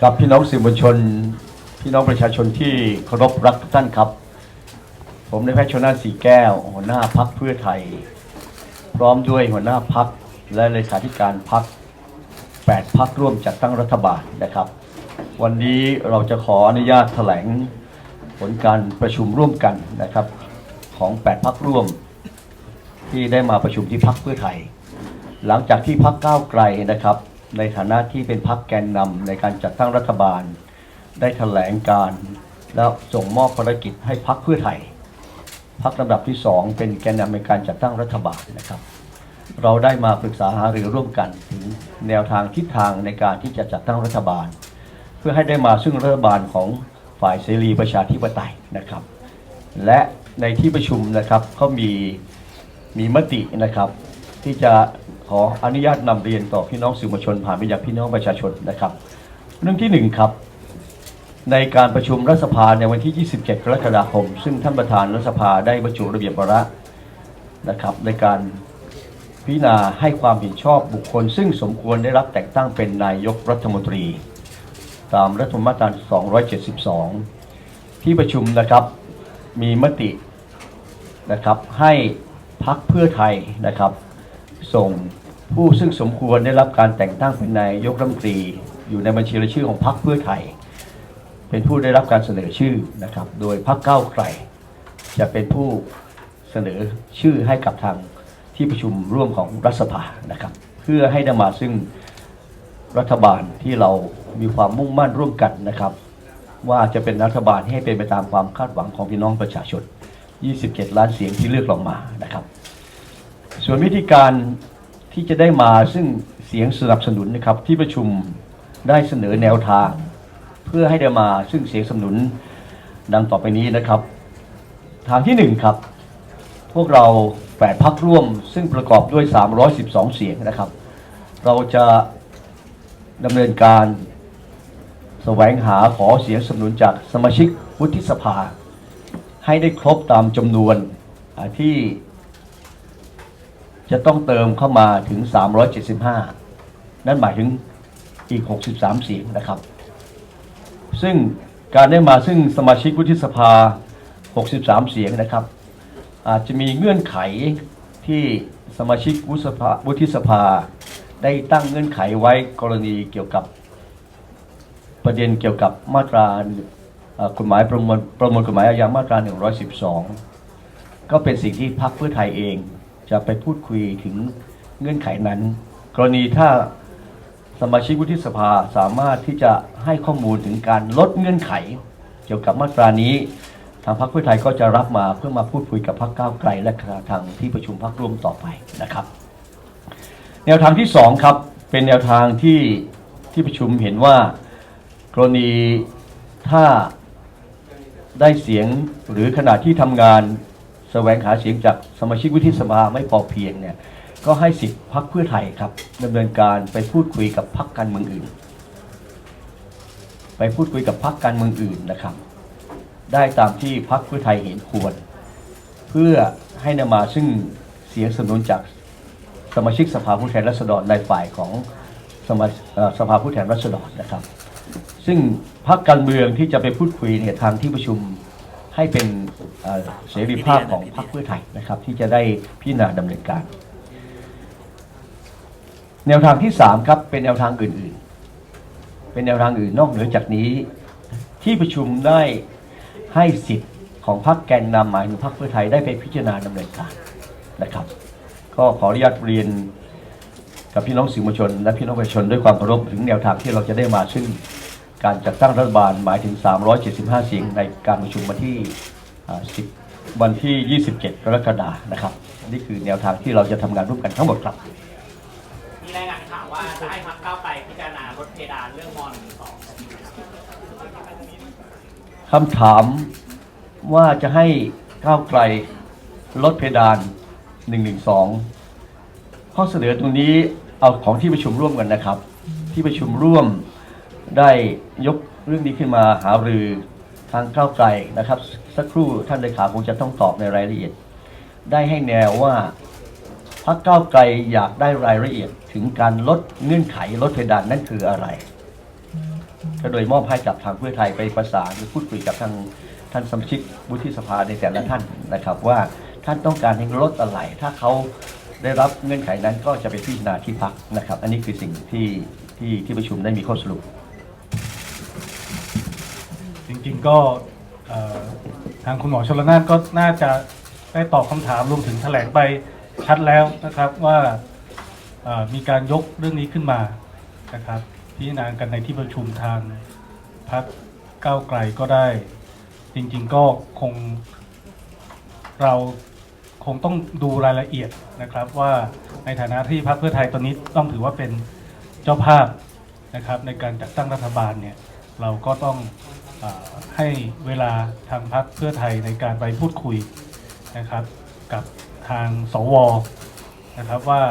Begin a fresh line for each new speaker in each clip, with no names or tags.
ครับพี่น้องสื่อมวลชน พี่น้องประชาชนที่เคารพรักทุกท่านครับ ผมนายแพทย์ชนน่าสีแก้ว หัวหน้าพักเพื่อไทย พร้อมด้วยหัวหน้าพักและเลขาธิการพัก8พักร่วมจัดตั้งรัฐบาลนะครับ วันนี้เราจะขออนุญาตแถลงผลการประชุมร่วมกันนะครับ ของ 8พักร่วม ที่ได้มาประชุมที่พักเพื่อไทย หลังจากที่พักก้าวไกลนะครับ ในฐานะที่เป็นพักแกนนำในการจัดตั้งรัฐบาล ได้แถลงการ แล้วส่งมอบภารกิจให้พักเพื่อไทยพักลำดับที่สองเป็นแกนนำในการจัดตั้งรัฐบาลนะครับ เราได้มาปรึกษาหารือร่วมกันถึงแนวทางทิศทางในการที่จะจัดตั้งรัฐบาล เพื่อให้ได้มาซึ่งรัฐบาลของฝ่ายเสรีประชาธิปไตยนะครับ และในที่ประชุมนะครับก็มีมีมตินะครับ ที่จะขออนุญาตนำเรียนต่อพี่น้องสื่อมวลชนผ่านไปยังพี่น้องประชาชนนะครับ เรื่องที่หนึ่งครับ ในการประชุมรัฐสภาในวันที่ 27 กรกฎาคม ซึ่งท่านประธานรัฐสภาได้บรรจุระเบียบวาระนะครับในการพิจารณาให้ความเห็นชอบบุคคล ซึ่งสมควรได้รับแต่งตั้งเป็นนายกรัฐมนตรี ตามรัฐธรรมนูญมาตรา 272 ที่ประชุมนะครับมีมตินะครับให้พักเพื่อไทยนะครับ ส่งผู้ซึ่งสมควรได้รับการแต่งตั้งเป็นนายกรัฐมนตรี อยู่ในบัญชีรายชื่อของพรรคเพื่อไทย เป็นผู้ได้รับการเสนอชื่อนะครับ โดยพรรคก้าวไกลจะเป็นผู้เสนอชื่อให้กับทางที่ประชุมร่วมของรัฐสภานะครับ เพื่อให้ได้มาซึ่งรัฐบาลที่เรามีความมุ่งมั่นร่วมกันนะครับ ว่าจะเป็นรัฐบาลให้เป็นไปตามความคาดหวังของพี่น้องประชาชน 27 ล้านเสียงที่เลือกเรามานะครับ ส่วนวิธีการที่จะได้มาซึ่งเสียงสนับสนุนนะครับที่ประชุมได้เสนอแนวทาง เพื่อให้ได้มาซึ่งเสียงสนับสนุนดังต่อไปนี้นะครับ ทางที่หนึ่งครับพวกเราแปดพักร่วม ซึ่งประกอบด้วย 312 เสียงนะครับ เราจะดำเนินการแสวงหาขอเสียงสนับสนุนจากสมาชิกวุฒิสภา ให้ได้ครบตามจำนวนที่ จะต้องเติมเข้ามาถึง 375 นั่นหมายถึงอีก 63 เสียงนะครับ ซึ่งการได้มาซึ่งสมาชิกวุฒิสภา 63 เสียงนะครับ อาจจะมีเงื่อนไขที่สมาชิกวุฒิสภาวุฒิสภา ได้ตั้งเงื่อนไขไว้กรณีเกี่ยวกับประเด็นเกี่ยวกับมาตรากฎหมายประมวลประมวลกฎหมายอาญามาตรา 112 ก็เป็นสิ่งที่พรรคเพื่อไทยเอง จะไปพูดคุยถึงเงื่อนไขนั้น กรณีถ้าสมาชิกวุฒิสภาสามารถที่จะให้ข้อมูลถึงการลดเงื่อนไข เกี่ยวกับมาตรานี้ ทางพรรคเพื่อไทยก็จะรับมาเพื่อมาพูดคุยกับพรรคก้าวไกล และทางที่ประชุมพรรคร่วมต่อไปนะครับ แนวทางที่สองครับเป็นแนวทางที่ที่ประชุมเห็นว่า กรณีถ้าได้เสียงหรือขณะที่ทำงาน แสวงหาเสียงจากสมาชิกวุฒิสภาไม่พอเพียงเนี่ยก็ให้สิทธิ์พักเพื่อไทยครับดำเนินการไปพูดคุยกับพักการเมืองอื่น ไปพูดคุยกับพักการเมืองอื่นนะครับ ได้ตามที่พักเพื่อไทยเห็นควร เพื่อให้นำมาซึ่งเสียงสนับสนุนจากสมาชิกสภาผู้แทนราษฎรในฝ่ายของสมาสภาผู้แทนราษฎรนะครับ ซึ่งพรรคการเมืองที่จะไปพูดคุยเนี่ยทางที่ประชุม ให้เป็นเสรีภาพของพรรคเพื่อไทยนะครับ ที่จะได้พิจารณาดำเนินการ แนวทางที่สามครับเป็นแนวทางอื่น ๆ เป็นแนวทางอื่นนอกเหนือจากนี้ ที่ประชุมได้ให้สิทธิ์ของพรรคแกนนำหมายถึงพรรคเพื่อไทยได้ไปพิจารณาดำเนินการนะครับ ก็ขออนุญาตเรียนกับพี่น้องสื่อมวลชน และพี่น้องประชาชนด้วยความเคารพถึงแนวทางที่เราจะได้มาซึ่ง การจัดตั้งรัฐบาลหมายถึง 375 เสียงในการประชุมวันที่ 10 วันที่ 27 กรกฎาคมนะครับ นี่คือแนวทางที่เราจะทำงานร่วมกันทั้งหมดครับ
มีรายงานข่าวว่าจะให้พักก้าวไกลพิจารณาลดเพดานเรื่องม .112
คำถามว่าจะให้ก้าวไกลลดเพดาน 112 ข้อเสนอตรงนี้เอาของที่ประชุมร่วมกันนะครับ ที่ประชุมร่วม ได้ยกเรื่องนี้ขึ้นมาหารือทางก้าวไกลนะครับ สักครู่ท่านเลขาคงจะต้องตอบในรายละเอียด ได้ให้แนวว่าพรรคก้าวไกลอยากได้รายละเอียดถึงการลดเงื่อนไขลดเพดานนั่นคืออะไรก็โดยมอบให้กับทางเพื่อไทยไปประสานหรือพูดคุยกับทางท่านสมาชิกวุฒิสภาในแต่ละท่านนะครับว่าท่านต้องการให้ลดอะไร ถ้าเขาได้รับเงื่อนไขนั้นก็จะไปพิจารณาที่พักนะครับ อันนี้คือสิ่งที่ที่ที่ประชุมได้มีข้อสรุป
จริงๆก็เอ่อทางคุณหมอชลนานก็น่าจะได้ตอบคำถามรวมถึงแถลงไปชัดแล้วนะครับว่าเอ่อมีการยกเรื่องนี้ขึ้นมานะครับพิจารณากันในที่ประชุมทางพักก้าวไกลก็ได้ จริงๆก็คงเราคงต้องดูรายละเอียดนะครับว่าในฐานะที่พรรคเพื่อไทยตอนนี้ต้องถือว่าเป็นเจ้าภาพนะครับในการจัดตั้งรัฐบาลเนี่ยเราก็ต้อง ให้เวลาทางพรรคเพื่อไทยในการไปพูดคุยนะครับ กับทางสวนะครับว่า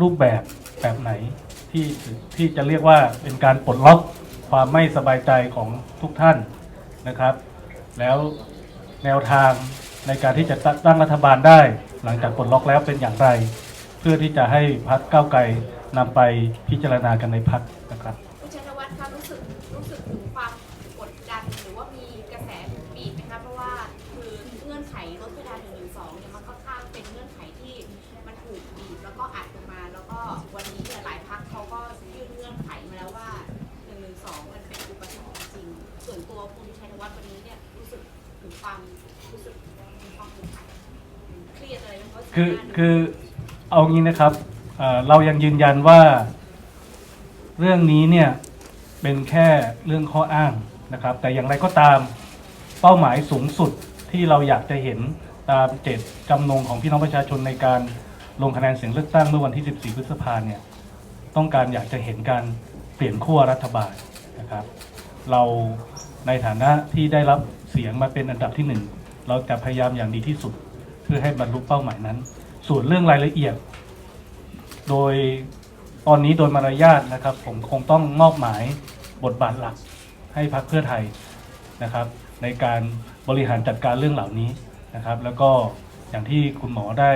รูปแบบแบบไหนที่ที่จะเรียกว่าเป็นการปลดล็อกความไม่สบายใจของทุกท่านนะครับ แล้วแนวทางในการที่จะตั้งรัฐบาลได้ หลังจากปลดล็อกแล้วเป็นอย่างไร เพื่อที่จะให้พักก้าวไกลนำไปพิจารณากันในพัก คื
อคือเอางี้นะ
ครับเอ่อเรายังยืนยันว่า เรื่องนี้เนี่ยเป็นแค่เรื่องข้ออ้างนะครับ แต่อย่างไรก็ตามเป้าหมายสูงสุดที่เราอยากจะเห็นตามเจตจำนงของพี่น้องประชาชนในการลงคะแนนเสียงเลือกตั้งเมื่อวันที่ 14 พฤษภาเนี่ยต้องการอยากจะเห็นการเปลี่ยนขั้วรัฐบาลนะครับ เราในฐานะที่ได้รับเสียงมาเป็นอันดับที่หนึ่งเราจะพยายามอย่างดีที่สุด เพื่อให้บรรลุเป้าหมายนั้น ส่วนเรื่องรายละเอียด โดยตอนนี้โดยมารยาทนะครับ ผมคงต้องมอบหมายบทบาทหลักให้พรรคเพื่อไทยนะครับ ในการบริหารจัดการเรื่องเหล่านี้นะครับ แล้วก็อย่างที่คุณหมอได้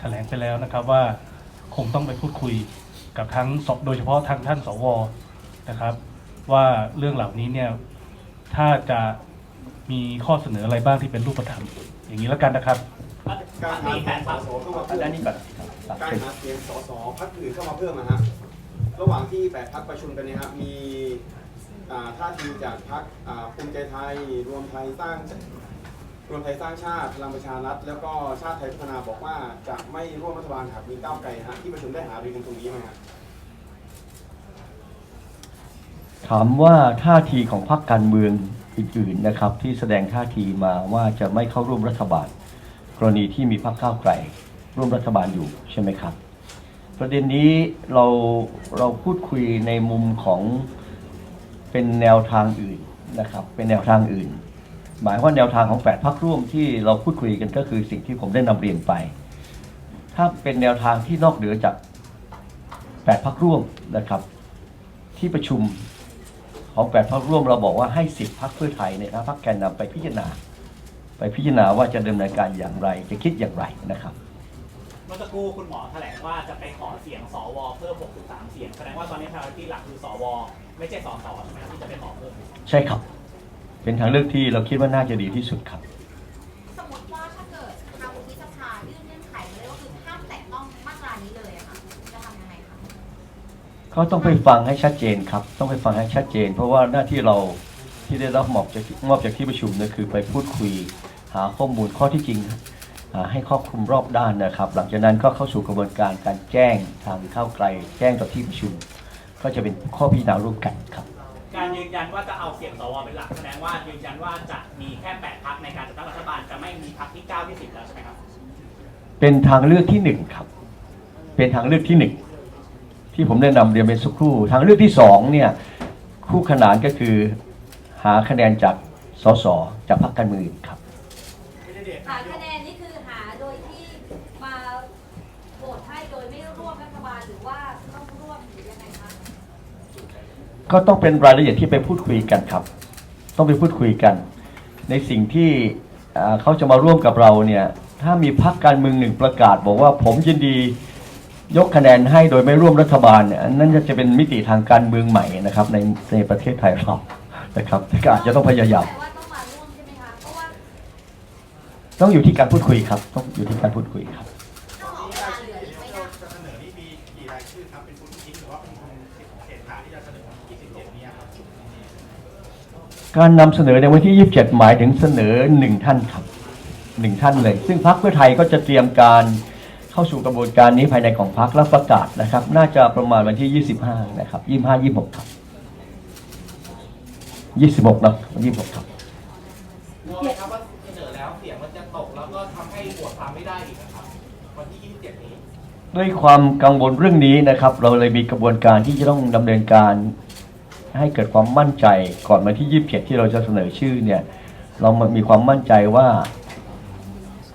แถลงไปแล้วนะครับว่าคงต้องไปพูดคุยกับทั้งโดยเฉพาะทางท่านสวนะครับ ว่าเรื่องเหล่านี้เนี่ยถ้าจะมีข้อเสนออะไรบ้างที่เป็นรูปธรรมอย่างนี้แล้วกันนะครับ
การหา
มีแผน
ส
ปรับ
สเข้ามาเพิ่
อัน
ม
นี้ก่อนครับ
การ
เชิญ
หาเสียงสสพรรคอื่นเข้ามาเพิ่มนะฮะระหว่างที่แปดพักประชุมกันเนี่ยฮะมีอ่าท่าทีจากพักภูมิใจไทยรวมไทยสร้างรวมไทยสร้างชาติพลังประชารัฐแล้วก็ชาติไทยพัฒนาบอกว่าจะไม่ร่วมรัฐบาลหากมีก้าวไกลฮะที่ประชุมได้หารือกันตรงนี้ไหมฮะ
ถามว่าท่าทีของพรรคการเมืองอื่นๆนะครับ ที่แสดงท่าทีมาว่าจะไม่เข้าร่วมรัฐบาล กรณีที่มีพรรคก้าวไกลร่วมรัฐบาลอยู่ใช่ไหมครับ ประเด็นนี้เราเราพูดคุยในมุมของเป็นแนวทางอื่นนะครับ เป็นแนวทางอื่น หมายว่าแนวทางของแปดพรรคร่วมที่เราพูดคุยกันก็คือสิ่งที่ผมได้นำเรียนไป ถ้าเป็นแนวทางที่นอกเหนือจากแปดพรรคร่วมนะครับ ที่ประชุมของแปดพักร่วมเราบอกว่าให้สิบพักเพื่อไทยเนี่ยนะพักแกนนำไปพิจารณา ไปพิจารณาว่าจะดำเนินการอย่างไร จะคิดอย่างไรนะครับ
เมื่อสักครู่คุณหมอแถลงว่าจะไปขอเสียงสวเพิ่ม 63 เสียง แสดงว่าตอนนี้ priority หลักคือสว ไม่ใช่สสใช่ไหมครับที่จะไปขอเพิ่ม
ใช่ครับ เป็นทางเลือกที่เราคิดว่าน่าจะดีที่สุดครับ
สมมติว่าถ้าเกิดทางวุฒิสภายื่นเงื่อนไขมาเลยว่าคือห้ามแตะต้องมาตรานี้เลยอะค่ะ จะทำยังไงคะ
ก็ต้องไปฟังให้ชัดเจนครับ ต้องไปฟังให้ชัดเจน เพราะว่าหน้าที่เรา ที่ได้รับมอบจากมอบจากที่ประชุมเนี่ยคือไปพูดคุยหาข้อมูลข้อที่จริงหาให้ครอบคลุมรอบด้านนะครับ หลังจากนั้นก็เข้าสู่กระบวนการการแจ้งทางเข้าไกล แจ้งต่อที่ประชุม ก็จะเป็นข้อพิจารณาร่วมกันครับ
การยืนยันว่าจะเอาเสียงสวเป็นหลักแสดงว่ายืนยันว่าจะมีแค่8พักในการจัดตั้งรัฐบาลจะไม่มีพักที่9ที่10แล้วใช่ไหมครับ
เป็นทางเลือกที่หนึ่งครับ เป็นทางเลือกที่หนึ่งที่ผมได้นำเรียนไปสักครู่ ทางเลือกที่สองเนี่ยคู่ขนานก็คือ หาคะแนนจากสสจากพรรคการเมืองอื่นครับ
หาคะแนนนี่คือหาโดยที่มาโหวตให้โดยไม่ร่วมรัฐบาลหรือว่าต้องร่วมหรือยังไงคะ
ก็ต้องเป็นรายละเอียดที่ไปพูดคุยกันครับ ต้องไปพูดคุยกัน ในสิ่งที่อ่าเขาจะมาร่วมกับเราเนี่ยถ้ามีพรรคการเมืองหนึ่งประกาศ บอกว่าผมยินดียกคะแนนให้โดยไม่ร่วมรัฐบาลเนี่ยอันนั่นจะเป็นมิติทางการเมืองใหม่นะครับในในประเทศไทยเรา นะครับก็อาจจะต้องพยายาม
แต่ว่าต้องมาร่วมใช่ไหมคะ เพราะว่า
ต้องอยู่ที่การพูดคุยครับ ต้องอยู่ที่การพูดคุยครับ
ต้องออกเวลาเหลืออีกไหมคะ
จะเสนอนี่มีกี่รายชื่อครับ เป็นคุณทิ้งหรือว่าเป็นคุณเศรษฐาที่จะเสนอวันที่27นี้ครับ
การนำเสนอในวันที่ 27 หมายถึงเสนอหนึ่งท่านครับหนึ่งท่านเลย ซึ่งพรรคเพื่อไทยก็จะเตรียมการเข้าสู่กระบวนการนี้ภายในของพรรคแล้วประกาศนะครับ น่าจะประมาณวันที่ 25 นะครับ 25 26 ครับ 26นะ26ครับ
กลัวไหมครับว่าเสนอแล้วเสียงมันจะตกแล้วก็ทำให้โหวตตามไม่ได้อีกนะครับวันที่ 27 นี้
ด้วยความกังวลเรื่องนี้นะครับ เราเลยมีกระบวนการที่จะต้องดำเนินการ ให้เกิดความมั่นใจก่อนวันที่27ที่เราจะเสนอชื่อเนี่ย เรามีความมั่นใจว่า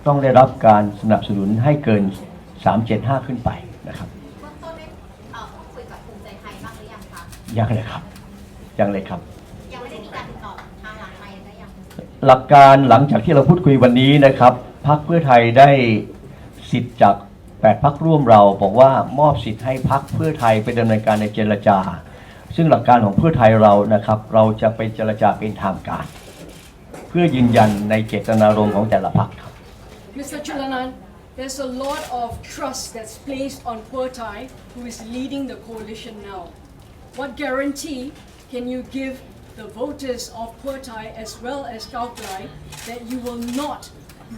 ต้องได้รับการสนับสนุนให้เกิน375ขึ้นไปนะครับ
เบื้องต้นได้เอ่อพูดคุยกับภูมิใจไทยบ้างหรือยังคะ
ยังเลยครับยังเลยครับ
หลั
กการหลังจากที่เราพูดคุยวันนี้นะครับพรรคเพื่อไทยได้สิทธิ์จาก8พักร่วมเราบอกว่ามอบสิทธิ์ให้พักเพื่อไทยไปดำเนินการในเจรจา ซึ่งหลักการของเพื่อไทยเรานะครับ เราจะไปเจรจาเป็นทางการ เพื่อยืนยันในเจตนารมณ์ของแต่ละพักครับ
Mr. Chulanan, there's a lot of trust that's placed on Pheu Thai, who is leading the coalition now. What guarantee can you give the voters of Pheu Thai as well as Cao Klai that you will not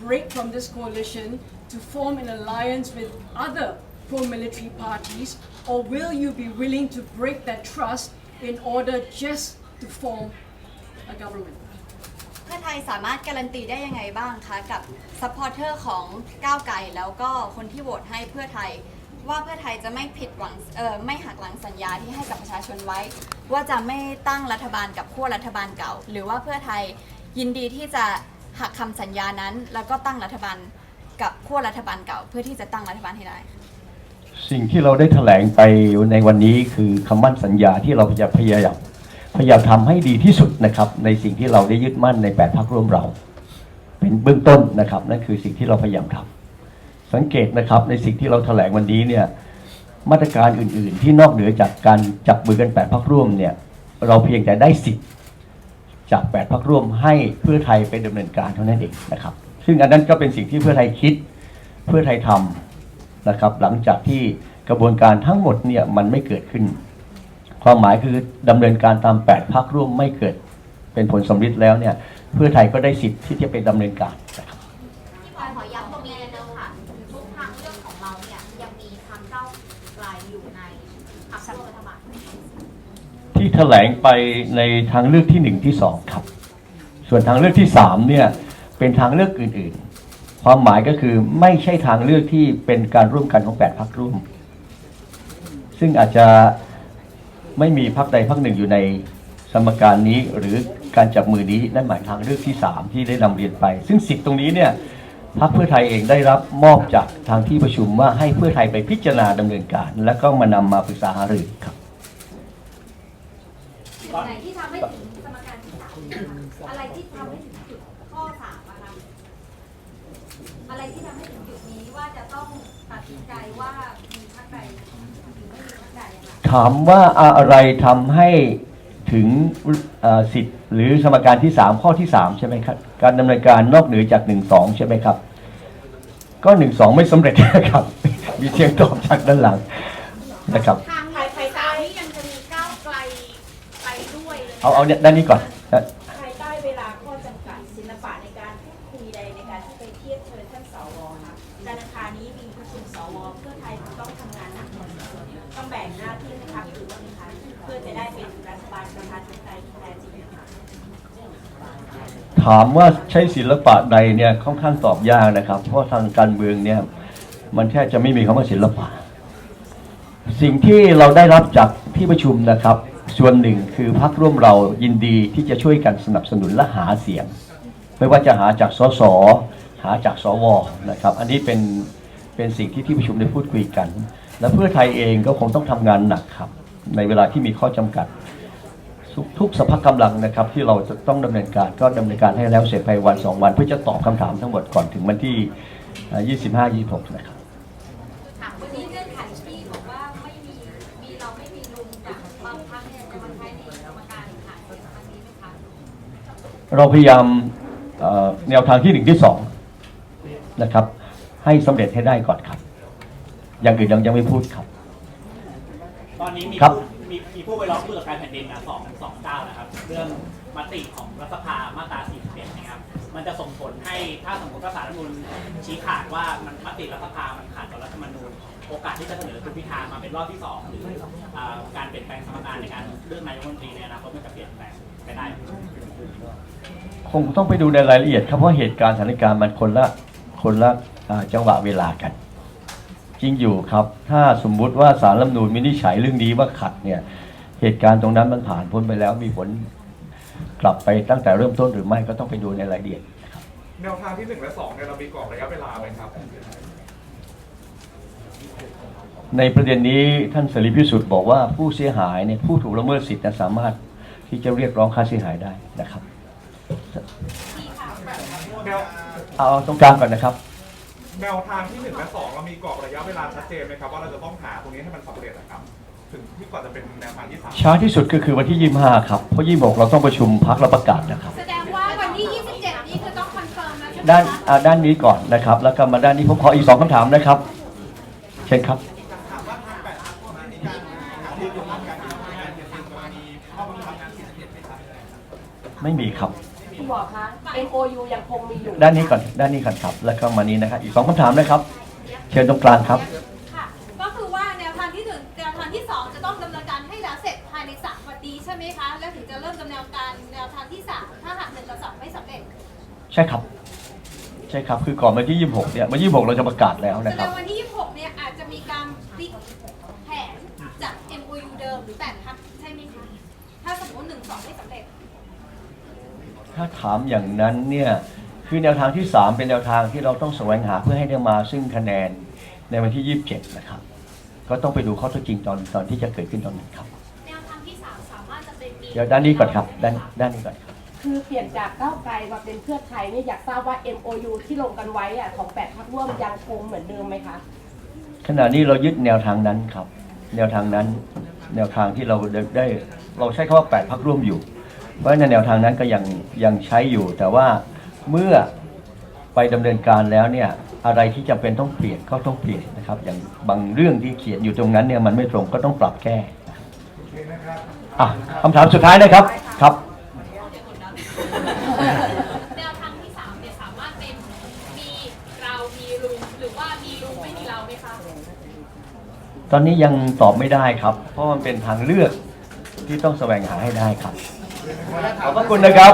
break from this coalition to form an alliance with other pro-military parties, or will you be willing to break that trust in order just to form a government?
เพื่อไทยสามารถการันตีได้ยังไงบ้างคะกับซัพพอร์เตอร์ของก้าวไกลแล้วก็คนที่โหวตให้เพื่อไทย ว่าเพื่อไทยจะไม่ผิดหวังเออไม่หักหลังสัญญาที่ให้กับประชาชนไว้ ว่าจะไม่ตั้งรัฐบาลกับขั้วรัฐบาลเก่า หรือว่าเพื่อไทยยินดีที่จะหักคำสัญญานั้น แล้วก็ตั้งรัฐบาลกับขั้วรัฐบาลเก่า เพื่อที่จะตั้งรัฐบาลให้ได้
สิ่งที่เราได้แถลงไปในวันนี้คือคำมั่นสัญญาที่เราจะพยายามพยายามทำให้ดีที่สุดนะครับในสิ่งที่เราได้ยึดมั่นในแปดพักร่วมเรา เป็นเบื้องต้นนะครับนั่นคือสิ่งที่เราพยายามทำ สังเกตนะครับในสิ่งที่เราแถลงวันนี้เนี่ยมาตรการอื่น ๆ ที่นอกเหนือจากการจับมือกันแปดพักร่วมเนี่ยเราเพียงแต่ได้สิทธิ์จากแปดพักร่วมให้เพื่อไทยไปดำเนินการเท่านั้นเองนะครับ ซึ่งอันนั้นก็เป็นสิ่งที่เพื่อไทยคิดเพื่อไทยทำนะครับ หลังจากที่กระบวนการทั้งหมดเนี่ยมันไม่เกิดขึ้น ความหมายคือดำเนินการตาม 8พักร่วมไม่เกิด เป็นผลสำฤทธิ์แล้วเนี่ยเพื่อไทยก็ได้สิทธิ์ที่จะไปดำเนินการนะครับ
ที่พอขอย้ำตรงนี้นิดนึงค่ะทุกทางเรื่องของเราเนี่ยยังมีทางก้าวไกลอยู่ในพรรคร่วมรัฐบาล
ที่แถลงไปในทางเลือกที่1ที่2ครับ ส่วนทางเลือกที่3เนี่ยเป็นทางเลือกอื่นๆ ความหมายก็คือไม่ใช่ทางเลือกที่เป็นการร่วมกันของ8พักร่วม ซึ่งอาจจะไม่มีพักใดพักหนึ่งอยู่ในสมการนี้หรือการจับมือนี้นั่นหมายทางเลือกที่3ที่ได้นำเรียนไป ซึ่งสิทธิ์ตรงนี้เนี่ยพรรคเพื่อไทยเองได้รับมอบจากทางที่ประชุมว่าให้เพื่อไทยไปพิจารณาดำเนินการ แล้วก็มานำมาปรึกษาหารือครับ
จุดไหนที่ทำให้ถึงสมการที่สามนะคะอะไรที่ทำให้ถึงจุดข้อสามอะคะอะไรที่ทำให้ถึงจุดนี้ว่าจะต้องตัดสินใจว่ามีพรรคใดหรือไม่มีพรรคใดอะคะ
ถามว่าอะไรทำให้ถึงเอ่อสิทธิ์หรือสมการที่ 3 ข้อที่ 3 ใช่ไหมครับ การดำเนินการนอกเหนือจาก 1 2 ใช่ไหมครับ ก็ 1 2 ไม่สำเร็จนะครับ มีเสียงตอบจากด้านหลังนะครับ
ทางภายภายใต้นี่ยังจะมีก้าวไกลไปด้วย เลย
เอาเอาเนี่ยด้านนี้ก่อนนะ
ภายใต้เวลาข้อจำกัดศิลปะในการพูดคุยใดในการที่ไปเทียบเชิญท่านสวค่ะจันทร์อังคารนี้มีประชุมสวเพื่อไทยต้องทำงานหนักพอสมควรต้องแบ่งหน้าที่ให้พักอื่นบ้างไหมคะเพื่อจะได้เป็นรัฐบาลประชาธิปไตยที่แท้จริงค่ะ
ถามว่าใช้ศิลปะใดเนี่ยค่อนข้างตอบยากนะครับ เพราะทางการเมืองเนี่ยมันแทบจะไม่มีคำว่าศิลปะ สิ่งที่เราได้รับจากที่ประชุมนะครับ ส่วนหนึ่งคือพักร่วมเรายินดีที่จะช่วยกันสนับสนุนและหาเสียง ไม่ว่าจะหาจากสสหาจากสวนะครับ อันนี้เป็นเป็นสิ่งที่ที่ประชุมได้พูดคุยกัน และเพื่อไทยเองก็คงต้องทำงานหนักครับ ในเวลาที่มีข้อจำกัดทุกทุกสภาพกำลังนะครับ ที่เราจะต้องดำเนินการก็ดำเนินการให้แล้วเสร็จภายในวันสองวัน เพื่อจะตอบคำถามทั้งหมดก่อนถึงวันที่ 25 26 นะครับ
วันนี้เงื่อนไขที่
เราพยายามเอ่อแนวทางที่หนึ่งที่สองนะครับ ให้สำเร็จให้ได้ก่อนครับ อย่างอื่นยังยังไม่พูดครับ
ตอนนี้มี
ครับ
ผู้มีมีผู้ไปร้องผู้ตรวจการแผ่นดินนะสองสองเจ้านะครับ เรื่องมติของรัฐสภามาตรา 41 นะครับ มันจะส่งผลให้ถ้าสมมติว่าสารรัฐธรรมนูญชี้ขาดว่ามันมติรัฐสภามันขาดต่อรัฐธรรมนูญ โอกาสที่จะเสนอคุณพิธามาเป็นรอบที่สองหรืออ่าการเปลี่ยนแปลงสมการในการเลือกนายกรัฐมนตรีในอนาคตมันจะเปลี่ยนแปลงไปได้ไหม
คงต้องไปดูในรายละเอียดครับเพราะเหตุการณ์สถานการณ์มันคนละคนละอ่าจังหวะเวลากัน จริงอยู่ครับ ถ้าสมมุติว่าสารรัฐธรรมนูญวินิจฉัยเรื่องนี้ว่าขัดเนี่ยเหตุการณ์ตรงนั้นมันผ่านพ้นไปแล้วมีผลกลับไปตั้งแต่เริ่มต้นหรือไม่ก็ต้องไปดูในรายละเอียด
แนวทางที่หนึ่งและสองเนี่ยเรามีกรอบระยะเวลาไหมครับ
ในประเด็นนี้ท่านเสรีพิสุทธิ์บอกว่าผู้เสียหายเนี่ยผู้ถูกละเมิดสิทธิ์เนี่ยสามารถที่จะเรียกร้องค่าเสียหายได้นะครับ
แนว
เอาตรงกลางก่อนนะครับ
แนวทางที่หนึ่งและสองเรามีกรอบระยะเวลาชัดเจนไหมครับว่าเราจะต้องหาตรงนี้ให้มันสำเร็จนะครับถึงที่ก่อนจะเป็นแนวทางที่สาม
ช้าที่สุดก็คือวันที่25ครับเพราะ26เราต้องประชุมพักและประกาศนะครับ
แสดงว่าวันที่27นี้คือต้องคอนเฟิร์มแล้วใช่ไหม
ด้าน
คะ
อ่าด้านนี้ก่อนนะครับ แล้วก็มาด้านนี้ผมขออีกสองคำถามนะครับ เช่นครับไม่มีครับ
คุณหมอคะ MOU ยังคงมีอยู่
ด้านนี้ก่อน ด้านนี้ก่อนครับ แล้วก็มานี้นะครับ อีกสองคำถามนะครับ เชิญตรงกลางครับ
ค่ะ ก็คือว่าแนวทางที่หนึ่งแนวทางที่สองจะต้องดำเนินการให้แล้วเสร็จภายในสามวันนี้ใช่ไหมคะ แล้วถึงจะเริ่มดำเนินการแนวทางที่สามถ้าหากหนึ่งกับสองไม่สำเร็จ
ใช่ครับ ใช่ครับ คือก่อนวันที่ 26 เนี่ยวันที่ 26 เราจะประกาศแล้ว
แส
นะ
ด
ครับ
งวันที่ 26 เนี่ยอาจจะมีการพลิกแผนจาก MOU เดิ มหรือแปดพักใช่ไหมคะ ถ้าสมมติหนึ่งสองไม่สำเร็จ
ถ้าถามอย่างนั้นเนี่ยคือแนวทางที่ 3 เป็นแนวทางที่เราต้องแสวงหาเพื่อให้ได้มาซึ่งคะแนนในวันที่ 27 นะครับ ก็ต้องไปดูข้อเท็จจริงตอนตอนที่จะเกิดขึ้นตอนนั้นครับ
แนวทางที่สามสามารถจะเป็นมี
เดี๋ยวด้านนี้ก่อนครับด้านด้านนี้ก่อนครับ
คือเปลี่ยนจากก้าวไกลมาเป็นเพื่อไทยเนี่ยอยากทราบว่า MOU ที่ลงกันไว้อะของแปดพักร่วมยังคงเหมือนเดิมไหมคะ
ขณะนี้เรายึดแนวทางนั้นครับ แนวทางนั้น แนวทางที่เราได้ไดเราใช้คำว่า 8 พักร่วมอยู่ เพราะในแนวทางนั้นก็ยังยังใช้อยู่ แต่ว่าเมื่อไปดำเนินการแล้วเนี่ยอะไรที่จำเป็นต้องเปลี่ยนก็ต้องเปลี่ยนนะครับ อย่างบางเรื่องที่เขียนอยู่ตรงนั้นเนี่ยมันไม่ตรงก็ต้องปรับแก้อะคำถามสุดท้ายนะครับครับ
แนวทางที่สามเนี่ยสามารถเป็นมีเรามีลุงหรือว่ามีลุงไม่มีเราไหมคะ
ตอนนี้ยังตอบไม่ได้ครับ เพราะมันเป็นทางเลือกที่ต้องแสวงหาให้ได้ครับ ขอบพระคุณนะครับ